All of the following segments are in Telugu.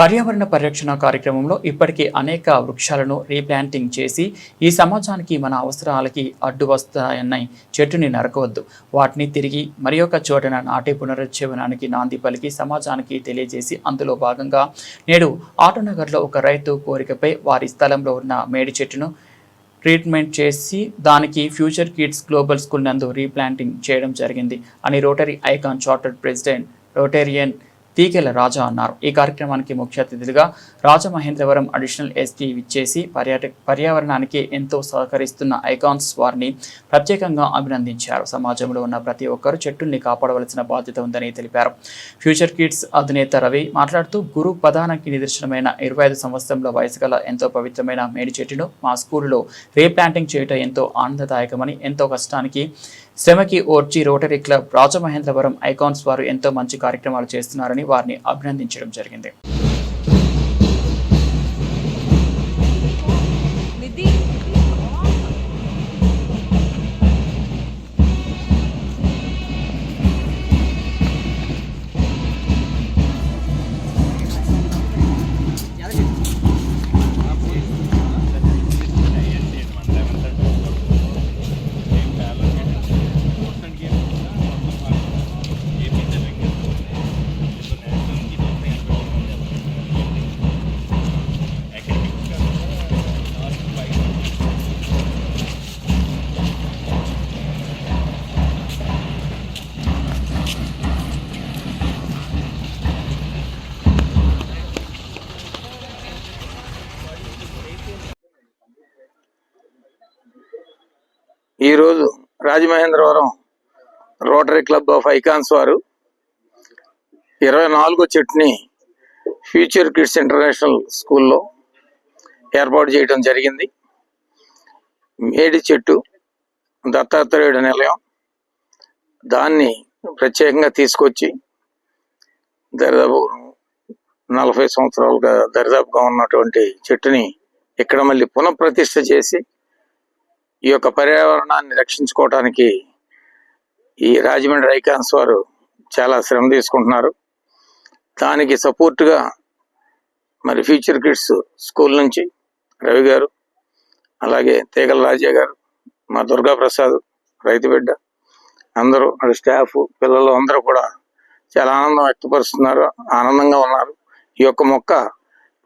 పర్యావరణ పరిరక్షణ కార్యక్రమంలో ఇప్పటికే అనేక వృక్షాలను రీప్లాంటింగ్ చేసి ఈ సమాజానికి మన అవసరాలకి అడ్డు వస్తాయన్న చెట్టుని నరకవద్దు. వాటిని తిరిగి మరి ఒక చోటన నాటి పునరుజ్జీవనానికి నాంది పలికి సమాజానికి తెలియజేసి అందులో భాగంగా నేడు ఆటోనగర్లో ఒక రైతు కోరికపై వారి స్థలంలో ఉన్న మేడి చెట్టును ట్రీట్మెంట్ చేసి దానికి ఫ్యూచర్ కిడ్స్ గ్లోబల్ స్కూల్ నందు రీప్లాంటింగ్ చేయడం జరిగింది. అని Rotary Icon chartered president Rotarian Teegela Raja అన్నారు. ఈ కార్యక్రమానికి ముఖ్య అతిథులుగా రాజమహేంద్రవరం అడిషనల్ ఎస్పీ విచ్చేసి పర్యాటక పర్యావరణానికి ఎంతో సహకరిస్తున్న ఐకాన్స్ వారిని ప్రత్యేకంగా అభినందించారు. సమాజంలో ఉన్న ప్రతి ఒక్కరూ చెట్టుల్ని కాపాడవలసిన బాధ్యత ఉందని తెలిపారు. ఫ్యూచర్ కిడ్స్ అధినేత రవి మాట్లాడుతూ గురు పదానికి నిదర్శనమైన ఇరవై ఐదు సంవత్సరంలో వయసు గల ఎంతో పవిత్రమైన మేడి చెట్టును మా స్కూల్లో రీప్లాంటింగ్ చేయటం ఎంతో ఆనందదాయకమని ఎంతో కష్టానికి శ్రమకి ఓర్చి రోటరీ క్లబ్ రాజమహేంద్రవరం ఐకాన్స్ వారు ఎంతో మంచి కార్యక్రమాలు చేస్తున్నారని వారిని అభినందించడం జరిగింది. ఈరోజు Rajamahendravaram Rotary club of Icons వారు ఇరవై నాలుగో చెట్టుని ఫ్యూచర్ కిడ్స్ ఇంటర్నేషనల్ స్కూల్లో ఏర్పాటు చేయడం జరిగింది. మేడి చెట్టు దత్తాత్రేయుడు నిలయం. దాన్ని ప్రత్యేకంగా తీసుకొచ్చి దరిదాపు నలభై సంవత్సరాలుగా దరిదాపుగా ఉన్నటువంటి చెట్టుని ఇక్కడ మళ్ళీ పునఃప్రతిష్ఠ చేసి ఈ యొక్క పర్యావరణాన్ని రక్షించుకోవటానికి ఈ రాజమండ్రి ఐకాన్స్ వారు చాలా శ్రమ తీసుకుంటున్నారు. దానికి సపోర్ట్గా మరి ఫ్యూచర్ కిడ్స్ స్కూల్ నుంచి రవి గారు అలాగే తేగల రాజా గారు మా దుర్గా ప్రసాద్ రైతు బిడ్డ అందరూ అక్కడ స్టాఫ్ పిల్లలు అందరూ కూడా చాలా ఆనందం వ్యక్తపరుస్తున్నారు ఆనందంగా ఉన్నారు. ఈ యొక్క మొక్క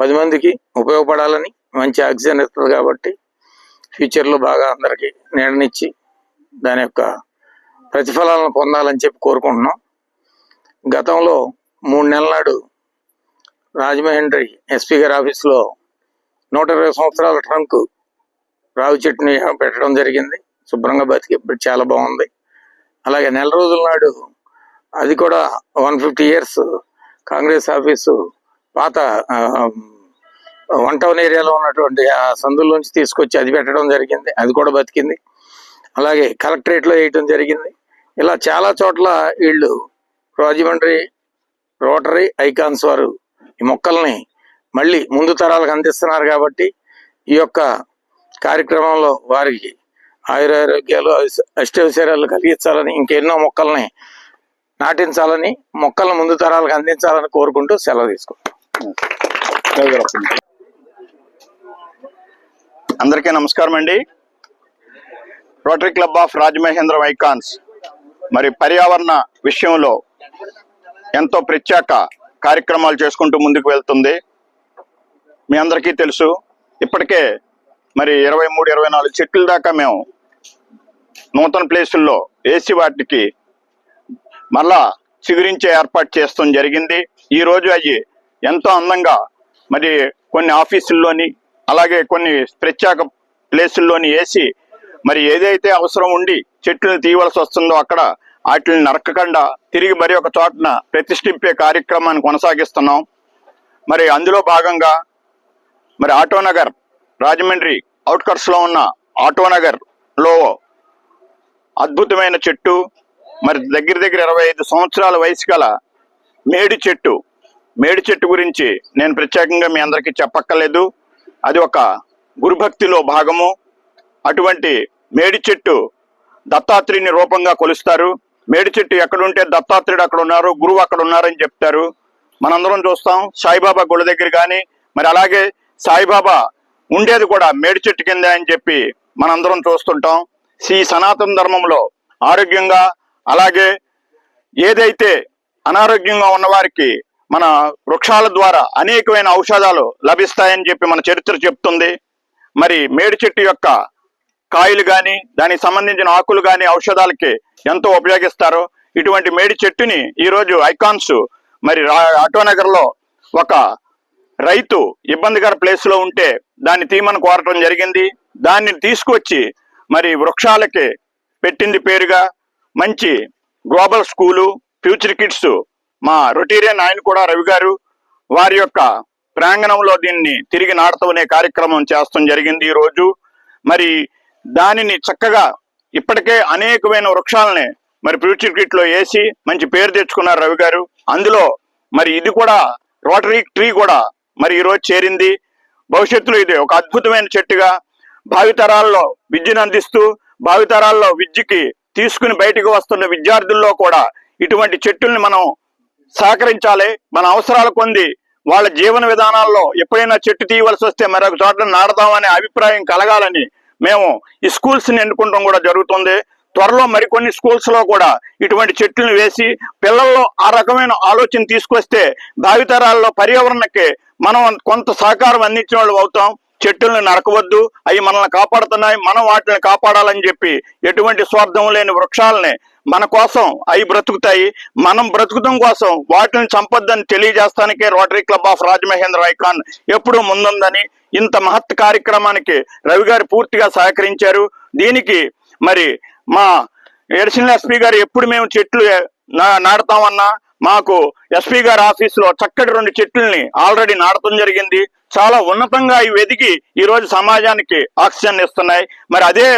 పది మందికి ఉపయోగపడాలని మంచి ఆక్సిజన్ ఇస్తుంది కాబట్టి ఫ్యూచర్లో బాగా అందరికీ నీడనిచ్చి దాని యొక్క ప్రతిఫలాలను పొందాలని చెప్పి కోరుకుంటున్నాం. గతంలో మూడు నెలల నాడు రాజమహేంద్రి ఎస్పీ గారి ఆఫీస్లో నూట ఇరవై సంవత్సరాల ట్రంక్ రావి చెట్టుని పెట్టడం జరిగింది. శుభ్రంగా బతికి ఇప్పుడు చాలా బాగుంది. అలాగే నెల రోజుల నాడు అది కూడా one fifty years Congress office పాత వన్ టౌన్ ఏరియాలో ఉన్నటువంటి ఆ సందుల్లోంచి తీసుకొచ్చి అది పెట్టడం జరిగింది. అది కూడా బతికింది. అలాగే కలెక్టరేట్లో వేయటం జరిగింది. ఇలా చాలా చోట్ల వీళ్ళు రాజమండ్రి రోటరీ ఐకాన్స్ వారు ఈ మొక్కల్ని మళ్ళీ ముందు తరాలకు అందిస్తున్నారు కాబట్టి ఈ యొక్క కార్యక్రమంలో వారికి ఆయురారోగ్యాలు అష్ట- అష్టైశ్వర్యాలు కలిగించాలని ఇంకెన్నో మొక్కల్ని నాటించాలని మొక్కలను ముందు తరాలకు అందించాలని కోరుకుంటూ సెలవు తీసుకుంటాం అందరికీ నమస్కారం అండి. Rotary club of Rajamahendram Icons మరి పర్యావరణ విషయంలో ఎంతో ప్రత్యేక కార్యక్రమాలు చేసుకుంటూ ముందుకు వెళ్తుంది. మీ అందరికీ తెలుసు ఇప్పటికే మరి ఇరవై మూడు ఇరవై నాలుగు చెట్ల దాకా మేము నూతన ప్లేసుల్లో వేసి వాటికి మళ్ళా చిగురించే ఏర్పాటు చేస్తాం జరిగింది. ఈరోజు అవి ఎంతో అందంగా మరి కొన్ని ఆఫీసుల్లోని అలాగే కొన్ని ప్రత్యేక ప్లేసుల్లోని వేసి మరి ఏదైతే అవసరం ఉండి చెట్లను తీయవలసి వస్తుందో అక్కడ వాటిని నరకకుండా తిరిగి మరి ఒక చోటన ప్రతిష్ఠింపే కార్యక్రమాన్ని కొనసాగిస్తున్నాం. మరి అందులో భాగంగా మరి ఆటోనగర్ రాజమండ్రి అవుట్కట్స్లో ఉన్న ఆటోనగర్లో అద్భుతమైన చెట్టు మరి దగ్గర దగ్గర ఇరవై ఐదు సంవత్సరాల వయసు గల మేడి చెట్టు. మేడి చెట్టు గురించి నేను ప్రత్యేకంగా మీ అందరికీ చెప్పక్కర్లేదు. అది ఒక గురుభక్తిలో భాగము. అటువంటి మేడి చెట్టు దత్తాత్రేయుని రూపంగా కొలుస్తారు. మేడి చెట్టు ఎక్కడుంటే దత్తాత్రేయుడు అక్కడ ఉన్నారు గురువు అక్కడ ఉన్నారని చెప్తారు. మనందరం చూస్తాం. సాయిబాబా గుడి దగ్గర కానీ మరి అలాగే సాయిబాబా ఉండేది కూడా మేడి చెట్టు కింద అని చెప్పి మనందరం చూస్తుంటాం. శ్రీ సనాతన ధర్మంలో ఆరోగ్యంగా అలాగే ఏదైతే అనారోగ్యంగా ఉన్నవారికి మన వృక్షాల ద్వారా అనేకమైన ఔషధాలు లభిస్తాయని చెప్పి మన చరిత్ర చెప్తుంది. మరి మేడి చెట్టు యొక్క కాయలు కానీ దానికి సంబంధించిన ఆకులు కానీ ఔషధాలకి ఎంతో ఉపయోగిస్తారు. ఇటువంటి మేడి చెట్టుని ఈరోజు ఐకాన్స్ మరి రా- ఒక రైతు ఇబ్బందికర ప్లేస్లో ఉంటే దాన్ని తీమని కోరటం జరిగింది. దాన్ని తీసుకొచ్చి మరి వృక్షాలకి పెట్టింది పేరుగా మంచి గ్లోబల్ స్కూలు ఫ్యూచర్ కిడ్స్ మా రొటీరియన్ ఆయన కూడా రవి గారు వారి యొక్క ప్రాంగణంలో దీన్ని తిరిగి నాటుతూనే కార్యక్రమం చేస్తాం జరిగింది ఈ రోజు మరి దానిని చక్కగా ఇప్పటికే అనేకమైన వృక్షాలని మరి ఫ్యూచర్ కిట్లో వేసి మంచి పేరు తెచ్చుకున్నారు రవి గారు. అందులో మరి ఇది కూడా రోటరీ ట్రీ కూడా మరి ఈ రోజు చేరింది. భవిష్యత్తులో ఇది ఒక అద్భుతమైన చెట్టుగా భావితరాల్లో విద్యను అందిస్తూ భావితరాల్లో విద్యకి తీసుకుని బయటకు వస్తున్న విద్యార్థుల్లో కూడా ఇటువంటి చెట్టుల్ని మనం సహకరించాలి. మన అవసరాలు కొంది వాళ్ళ జీవన విధానాల్లో ఎప్పుడైనా చెట్టు తీయవలసి వస్తే మరొక చోట నాడదామనే అభిప్రాయం కలగాలని మేము ఈ స్కూల్స్ని ఎన్నుకుంటాం కూడా జరుగుతుంది. త్వరలో మరికొన్ని స్కూల్స్లో కూడా ఇటువంటి చెట్లను వేసి పిల్లల్లో ఆ రకమైన ఆలోచన తీసుకొస్తే భావితరాల్లో పర్యావరణకి మనం కొంత సహకారం అందించిన వాళ్ళు అవుతాం. చెట్టులను నరకవద్దు. అవి మనల్ని కాపాడుతున్నాయి. మనం వాటిని కాపాడాలని చెప్పి ఎటువంటి స్వార్థం లేని వృక్షాలని మన కోసం అవి బ్రతుకుతాయి. మనం బ్రతుకుతాం కోసం వాటిని చంపొద్దని తెలియజేస్తానికే Rotary club of Rajamahendra Icon ఎప్పుడూ ముందుందని ఇంత మహత్ కార్యక్రమానికి రవి గారు పూర్తిగా సహకరించారు. దీనికి మరి మా ఎడిషనల్ ఎస్పీ గారు ఎప్పుడు మేము చెట్లు నా- మాకు ఎస్పీ గారి ఆఫీస్లో చక్కటి రెండు చెట్లని ఆల్రెడీ నాటడం జరిగింది. చాలా ఉన్నతంగా ఇవి ఎదిగి ఈ రోజు సమాజానికి ఆక్సిజన్ ఇస్తున్నాయి. మరి అదే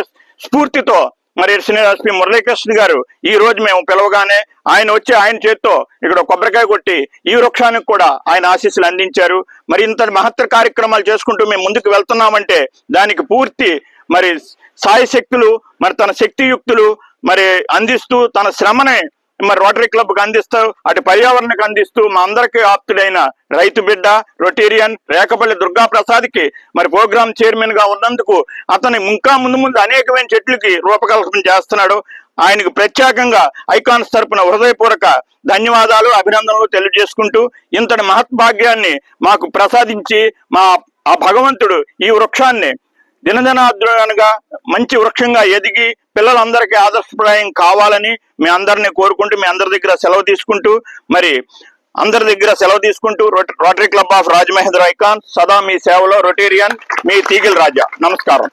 స్ఫూర్తితో మరి సీనియర్ ఎస్పీ మురళీకృష్ణ గారు ఈ రోజు మేము పిలవగానే ఆయన వచ్చి ఆయన చేత్తో ఇక్కడ కొబ్బరికాయ కొట్టి ఈ వృక్షానికి కూడా ఆయన ఆశీస్సులు అందించారు. మరి ఇంత మహత్తర కార్యక్రమాలు చేసుకుంటూ మేము ముందుకు వెళ్తున్నామంటే దానికి పూర్తి మరి సాయశక్తులు మరి తన శక్తియుక్తులు మరి అందిస్తూ తన శ్రమని మరి రోటరీ క్లబ్కు అందిస్తూ అటు పర్యావరణకు అందిస్తూ మా అందరికీ ఆప్తుడైన రైతు బిడ్డ రొటేరియన్ రేకపల్లి దుర్గా ప్రసాద్కి మరి ప్రోగ్రామ్ చైర్మన్గా ఉన్నందుకు అతను ఇంకా ముందు ముందు అనేకమైన చెట్లకి రూపకల్పన చేస్తున్నాడు. ఆయనకు ప్రత్యేకంగా ఐకాన్స్ తరపున హృదయపూర్వక ధన్యవాదాలు అభినందనలు తెలియజేసుకుంటూ ఇంతటి మహత్భాగ్యాన్ని మాకు ప్రసాదించి మా ఆ భగవంతుడు ఈ వృక్షాన్ని దినదినాద్రుగా మంచి వృక్షంగా ఎదిగి పిల్లలందరికీ ఆదర్శప్రాయం కావాలని మీ అందరినీ కోరుకుంటూ మీ అందరి దగ్గర సెలవు తీసుకుంటూ మరి అందరి దగ్గర సెలవు తీసుకుంటూ Rotary club of Rajamahendra Icon సదా మీ సేవలో రొటేరియన్ మీ తీగిల్ రాజా. నమస్కారం.